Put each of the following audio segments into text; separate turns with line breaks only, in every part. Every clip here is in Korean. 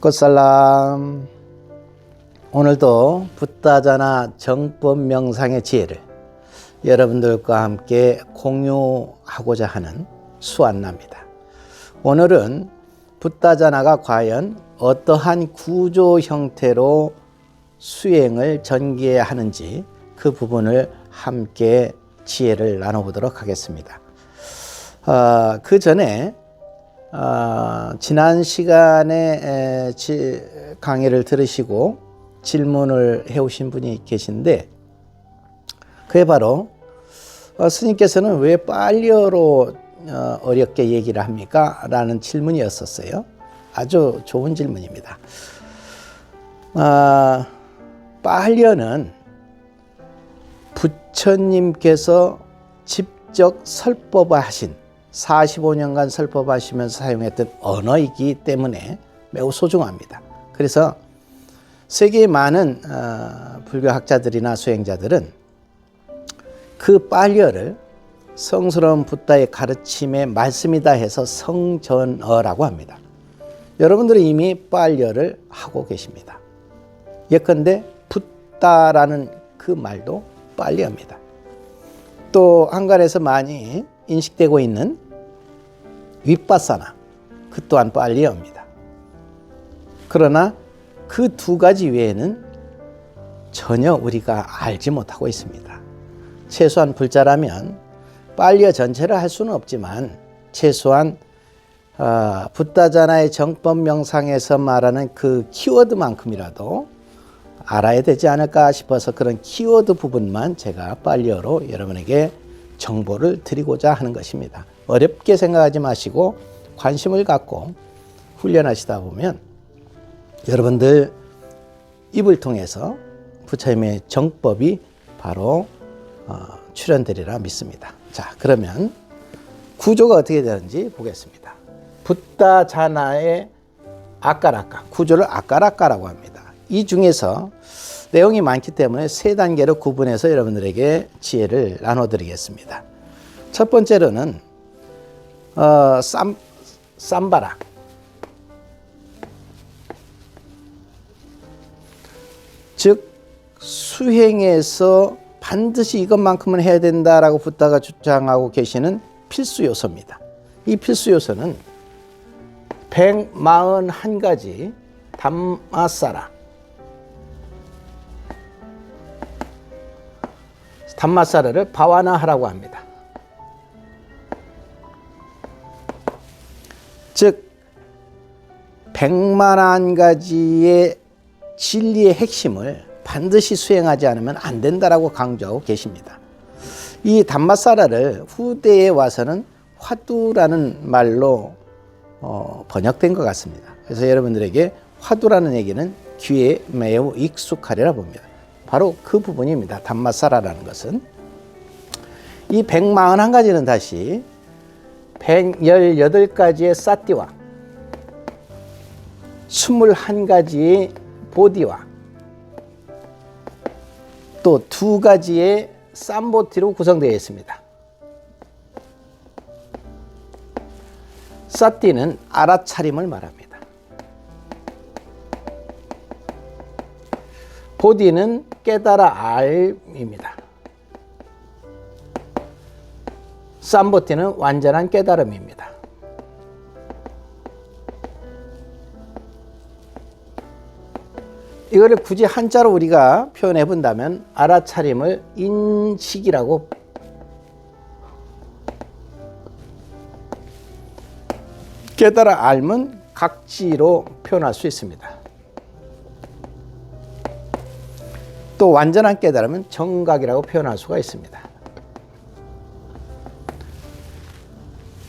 꽃살람 오늘도 붓다자나 정법 명상의 지혜를 여러분들과 함께 공유하고자 하는 수안나입니다. 오늘은 붓다자나가 과연 어떠한 구조 형태로 수행을 전개하는지 그 부분을 함께 지혜를 나눠보도록 하겠습니다. 어, 그 전에 어, 지난 시간에 강의를 들으시고 질문을 해오신 분이 계신데 그게 바로 어, 스님께서는 왜 빨리어로 어, 어렵게 얘기를 합니까? 라는 질문이었었어요. 아주 좋은 질문입니다. 아, 빨리어는 부처님께서 직접 설법하신 45년간 설법하시면서 사용했던 언어이기 때문에 매우 소중합니다. 그래서 세계의 많은 어, 불교학자들이나 수행자들은 그 빨려를 성스러운 붓다의 가르침의 말씀이다 해서 성전어라고 합니다. 여러분들은 이미 빨려를 하고 계십니다. 예컨대 붓다라는 그 말도 빨려입니다. 또 한간에서 많이 인식되고 있는 윗바사나 그 또한 빨리어입니다. 그러나 그 두 가지 외에는 전혀 우리가 알지 못하고 있습니다. 최소한 불자라면 빨리어 전체를 할 수는 없지만 최소한 어, 붓다자나의 정법 명상에서 말하는 그 키워드만큼이라도 알아야 되지 않을까 싶어서 그런 키워드 부분만 제가 빨리어로 여러분에게 정보를 드리고자 하는 것입니다. 어렵게 생각하지 마시고 관심을 갖고 훈련하시다 보면 여러분들 입을 통해서 부처님의 정법이 바로 어, 출현되리라 믿습니다. 자, 그러면 구조가 어떻게 되는지 보겠습니다. 붓다 자나의 아까라까 구조를 아까라까라고 합니다. 이 중에서 내용이 많기 때문에 세 단계로 구분해서 여러분들에게 지혜를 나눠드리겠습니다. 첫 번째로는 어, 쌈, 쌈바라. 즉 수행에서 반드시 이것만큼은 해야 된다라고 붓다가 주장하고 계시는 필수 요소입니다. 이 필수 요소는 141가지 담마사라 담마사라를 바와나하라고 합니다. 즉 백만한 가지의 진리의 핵심을 반드시 수행하지 않으면 안 된다라고 강조하고 계십니다. 이 담마사라를 후대에 와서는 화두라는 말로 어, 번역된 것 같습니다. 그래서 여러분들에게 화두라는 얘기는 귀에 매우 익숙하리라 봅니다. 바로 그 부분입니다. 담마사라라는 것은 이 141가지는 다시 118가지의 사띠와 21가지의 보디와 또 두 가지의 쌈보티로 구성되어 있습니다. 사띠는 알아차림을 말합니다. 보디는 깨달아 알입니다. 쌈보티는 완전한 깨달음입니다. 이거를 굳이 한자로 우리가 표현해 본다면 알아차림을 인식이라고 깨달아 알면 각지로 표현할 수 있습니다. 또 완전한 깨달음은 정각이라고 표현할 수가 있습니다.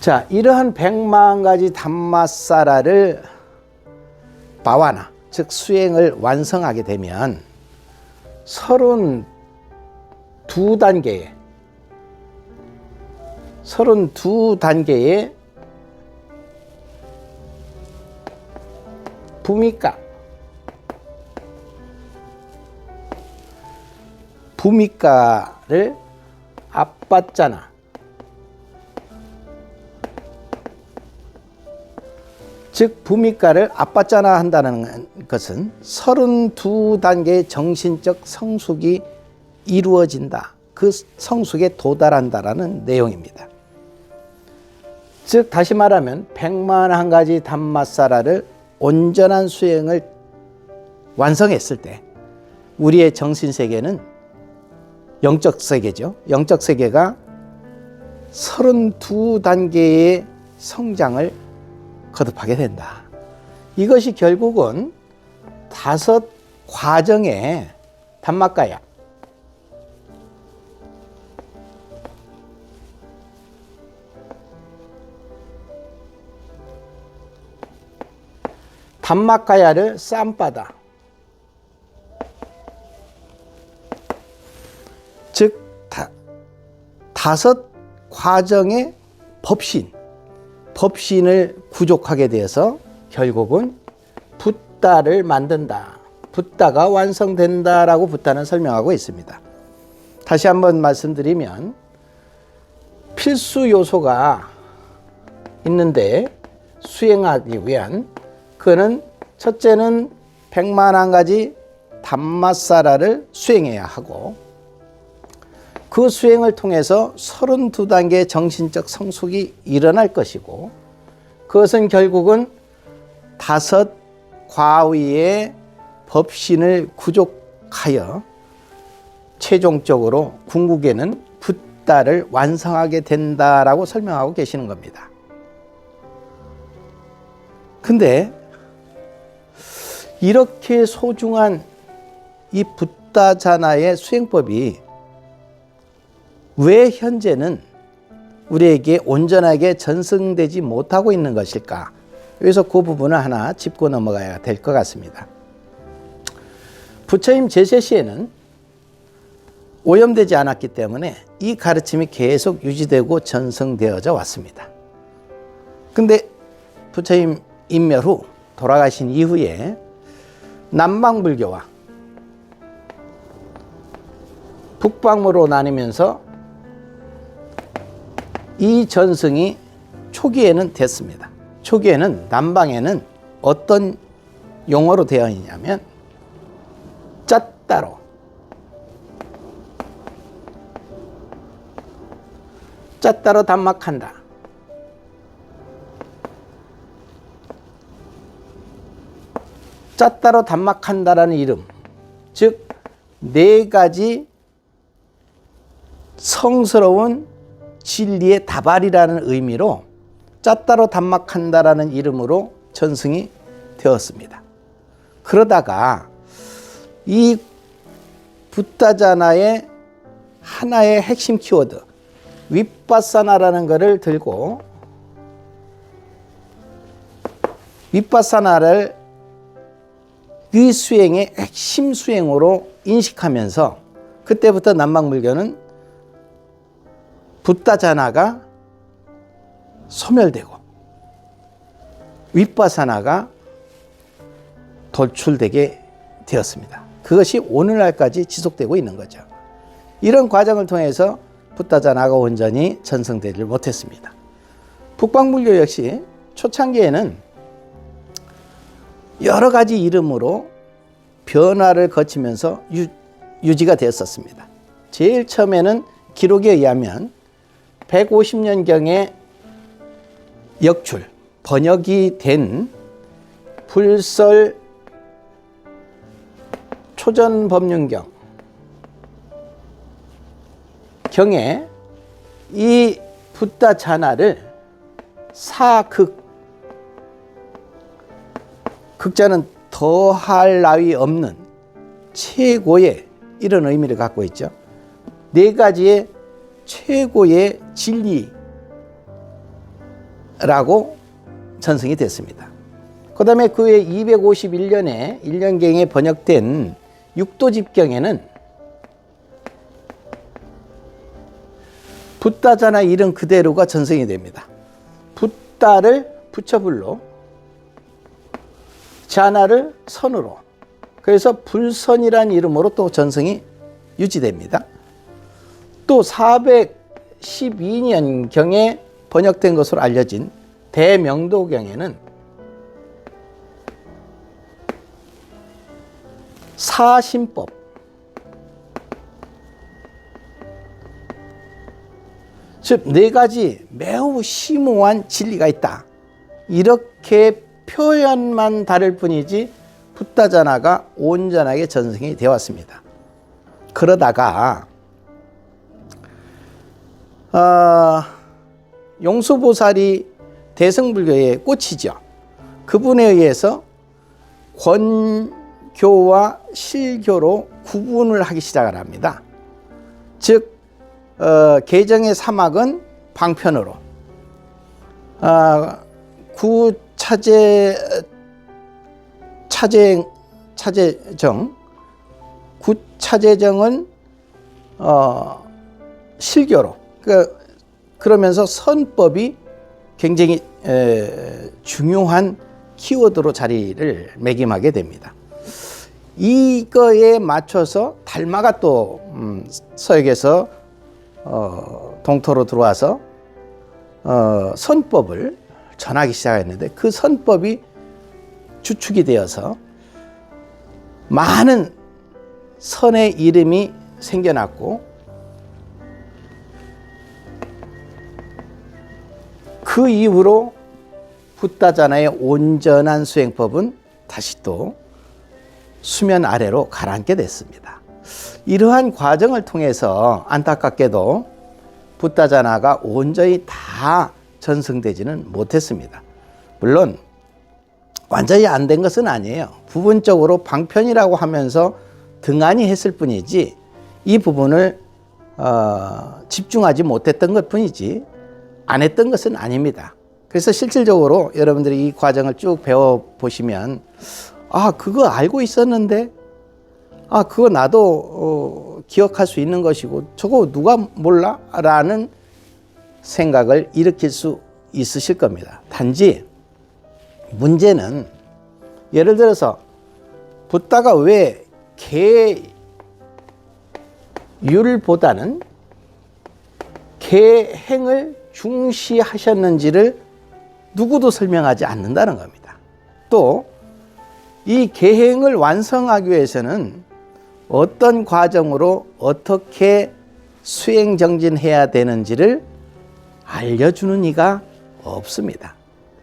자, 이러한 백만 가지 담마사라를 바와나, 즉 수행을 완성하게 되면 서른 두 단계의 서른 두 단계의 부미가 부미가를 앞받잖아 즉 부미가를 아빠짜나 한다는 것은 32단계의 정신적 성숙이 이루어진다. 그 성숙에 도달한다라는 내용입니다. 즉 다시 말하면 100만 한 가지 담마사라를 온전한 수행을 완성했을 때 우리의 정신 세계는 영적 세계죠. 영적 세계가 32단계의 성장을 거듭하게 된다. 이것이 결국은 다섯 과정의 단막가야. 단막가야를 쌈바다. 즉 다, 다섯 과정의 법신, 법신을 구족하게 되어서 결국은 붓다를 만든다. 붓다가 완성된다라고 붓다는 설명하고 있습니다. 다시 한번 말씀드리면 필수 요소가 있는데 수행하기 위한 그는 첫째는 백만 한 가지 담마사라를 수행해야 하고 그 수행을 통해서 32단계의 정신적 성숙이 일어날 것이고 그것은 결국은 다섯 과위의 법신을 구족하여 최종적으로 궁극에는 붓다를 완성하게 된다라고 설명하고 계시는 겁니다. 근데 이렇게 소중한 이 붓다자나의 수행법이 왜 현재는 우리에게 온전하게 전승되지 못하고 있는 것일까? 여기서 그 부분을 하나 짚고 넘어가야 될 것 같습니다. 부처님 제세 시에는 오염되지 않았기 때문에 이 가르침이 계속 유지되고 전승되어져 왔습니다. 근데 부처님 인멸 후 돌아가신 이후에 남방불교와 북방으로 나뉘면서 이 전승이 초기에는 됐습니다. 초기에는 남방에는 어떤 용어로 되어 있냐면 짰따로 짰따로 단막한다. 짰따로 단막한다라는 이름, 즉 네 가지 성스러운 진리의 다발이라는 의미로 짰따로 단막한다라는 이름으로 전승이 되었습니다. 그러다가 이 붓다자나의 하나의 핵심 키워드 윗바사나라는 것을 들고 윗바사나를 이 수행의 핵심 수행으로 인식하면서 그때부터 남방불교는 붓다자나가 소멸되고 윗바사나가 돌출되게 되었습니다. 그것이 오늘날까지 지속되고 있는 거죠. 이런 과정을 통해서 붓다자나가 온전히 전승되지 못했습니다. 북방불교 역시 초창기에는 여러 가지 이름으로 변화를 거치면서 유, 유지가 되었었습니다. 제일 처음에는 기록에 의하면 150년경에 역출, 번역이 된 불설 초전 법륜경 경에 이 붓다 자나를 사극 극자는 더할 나위 없는 최고의 이런 의미를 갖고 있죠. 네 가지의 최고의 진리라고 전승이 됐습니다. 그 다음에 그해 251년에 1년경에 번역된 육도집경에는 붓다자나 이름 그대로가 전승이 됩니다. 붓다를 부처불로 자나를 선으로 그래서 불선이란 이름으로 또 전승이 유지됩니다. 또 412년경에 번역된 것으로 알려진 대명도경에는 사신법, 즉, 네 가지 매우 심오한 진리가 있다. 이렇게 표현만 다를 뿐이지 붓다자나가 온전하게 전승이 되었습니다. 그러다가 어, 용수보살이 대승불교의 꽃이죠. 그분에 의해서 권교와 실교로 구분을 하기 시작을 합니다. 즉 어, 개정의 사막은 방편으로 어, 구차제 차제 차제정 구차제정은 어, 실교로 그 그러면서 선법이 굉장히 에, 중요한 키워드로 자리를 매김하게 됩니다. 이거에 맞춰서 달마가 또 음, 서역에서 어, 동토로 들어와서 어, 선법을 전하기 시작했는데 그 선법이 주축이 되어서 많은 선의 이름이 생겨났고 그 이후로 붓다자나의 온전한 수행법은 다시 또 수면 아래로 가라앉게 됐습니다. 이러한 과정을 통해서 안타깝게도 붓다자나가 온전히 다 전승되지는 못했습니다. 물론 완전히 안 된 것은 아니에요. 부분적으로 방편이라고 하면서 등한히 했을 뿐이지 이 부분을 어, 집중하지 못했던 것 뿐이지 안 했던 것은 아닙니다. 그래서 실질적으로 여러분들이 이 과정을 쭉 배워 보시면 아 그거 알고 있었는데 아 그거 나도 어, 기억할 수 있는 것이고 저거 누가 몰라라는 생각을 일으킬 수 있으실 겁니다. 단지 문제는 예를 들어서 붓다가 왜 개율보다는 개행을 중시하셨는지를 누구도 설명하지 않는다는 겁니다. 또 이 계행을 완성하기 위해서는 어떤 과정으로 어떻게 수행 정진해야 되는지를 알려주는 이가 없습니다.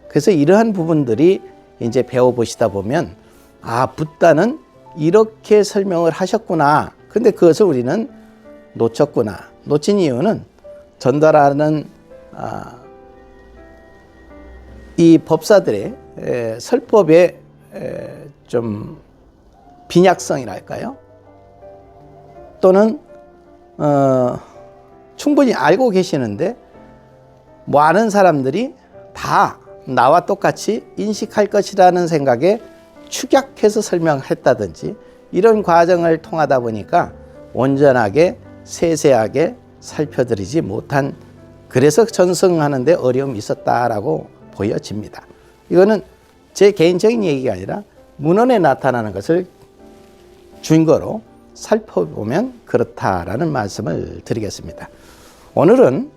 그래서 이러한 부분들이 이제 배워보시다 보면 아, 붓다는 이렇게 설명을 하셨구나. 근데 그것을 우리는 놓쳤구나. 놓친 이유는 전달하는 아, 이 법사들의 에, 설법의 에, 좀 빈약성이랄까요? 또는 어, 충분히 알고 계시는데 많은 사람들이 다 나와 똑같이 인식할 것이라는 생각에 축약해서 설명했다든지 이런 과정을 통하다 보니까 온전하게 세세하게 살펴드리지 못한 그래서 전승하는데 어려움이 있었다라고 보여집니다. 이거는 제 개인적인 얘기가 아니라 문헌에 나타나는 것을 증거로 살펴보면 그렇다라는 말씀을 드리겠습니다. 오늘은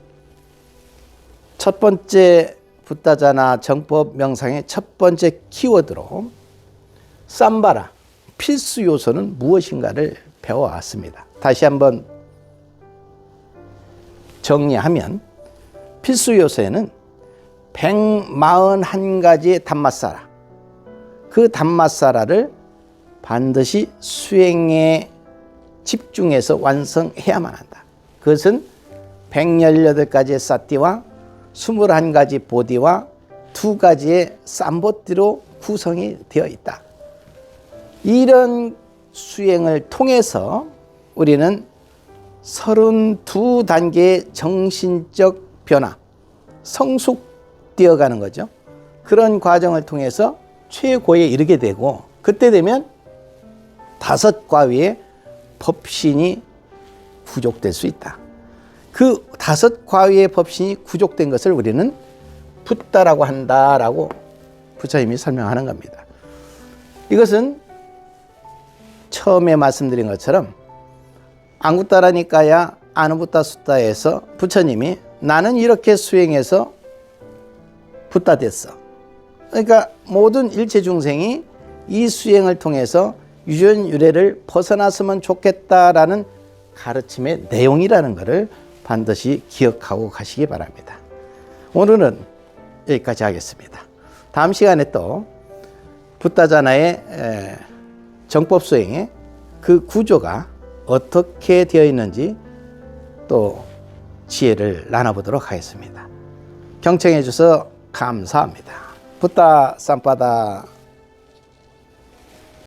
첫 번째 붓다자나 정법 명상의 첫 번째 키워드로 쌈바라 필수 요소는 무엇인가를 배워왔습니다. 다시 한번 정리하면 필수 요소에는 141가지의 단맛사라 그 단맛사라를 반드시 수행에 집중해서 완성해야만 한다. 그것은 118가지의 사띠와 21가지 보디와 두 가지의 쌈보띠로 구성이 되어 있다. 이런 수행을 통해서 우리는 32단계의 정신적 변화, 성숙되어 가는 거죠. 그런 과정을 통해서 최고에 이르게 되고 그때 되면 다섯 과위의 법신이 부족될 수 있다. 그 다섯 과위의 법신이 구족된 것을 우리는 붓다라고 한다라고 부처님이 설명하는 겁니다. 이것은 처음에 말씀드린 것처럼 안구따라니까야 아누부따 수다에서 부처님이 나는 이렇게 수행해서 붓다 됐어. 그러니까 모든 일체 중생이 이 수행을 통해서 유전 유래를 벗어났으면 좋겠다라는 가르침의 내용이라는 것을 반드시 기억하고 가시기 바랍니다. 오늘은 여기까지 하겠습니다. 다음 시간에 또 붓다자나의 에, 정법 수행의 그 구조가 어떻게 되어 있는지 또 지혜를 나눠보도록 하겠습니다. 경청해 주셔서 감사합니다. 붓다 쌈바다